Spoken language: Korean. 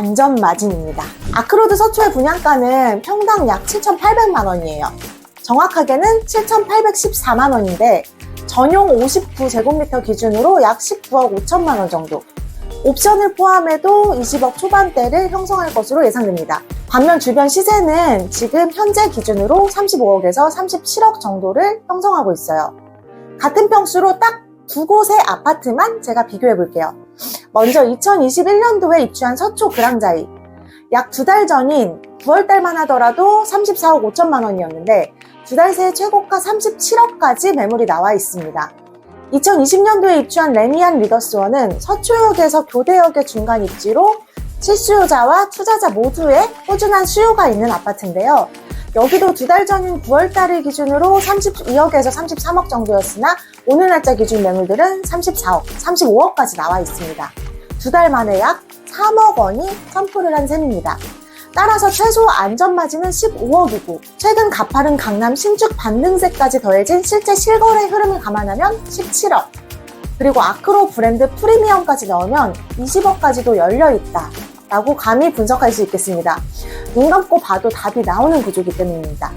안전마진입니다. 아크로드 서초의 분양가는 평당 약 7,800만 원이에요. 정확하게는 7,814만 원인데 전용 59제곱미터 기준으로 약 19억 5천만 원 정도. 옵션을 포함해도 20억 초반대를 형성할 것으로 예상됩니다. 반면 주변 시세는 지금 현재 기준으로 35억에서 37억 정도를 형성하고 있어요. 같은 평수로 딱 두 곳의 아파트만 제가 비교해 볼게요. 먼저 2021년도에 입주한 서초 그랑자이. 약 두 달 전인 9월달만 하더라도 34억 5천만 원이었는데 두 달 새에 최고가 37억까지 매물이 나와 있습니다. 2020년도에 입주한 레미안 리더스원은 서초역에서 교대역의 중간 입지로 실수요자와 투자자 모두의 꾸준한 수요가 있는 아파트인데요. 여기도 두 달 전인 9월 달을 기준으로 32억에서 33억 정도였으나 오늘 날짜 기준 매물들은 34억, 35억까지 나와 있습니다. 두 달 만에 약 3억 원이 선풀을 한 셈입니다. 따라서 최소 안전마진은 15억이고 최근 가파른 강남 신축 반등세까지 더해진 실제 실거래 흐름을 감안하면 17억 그리고 아크로 브랜드 프리미엄까지 넣으면 20억까지도 열려있다 라고 감히 분석할 수 있겠습니다. 눈 감고 봐도 답이 나오는 구조이기 때문입니다.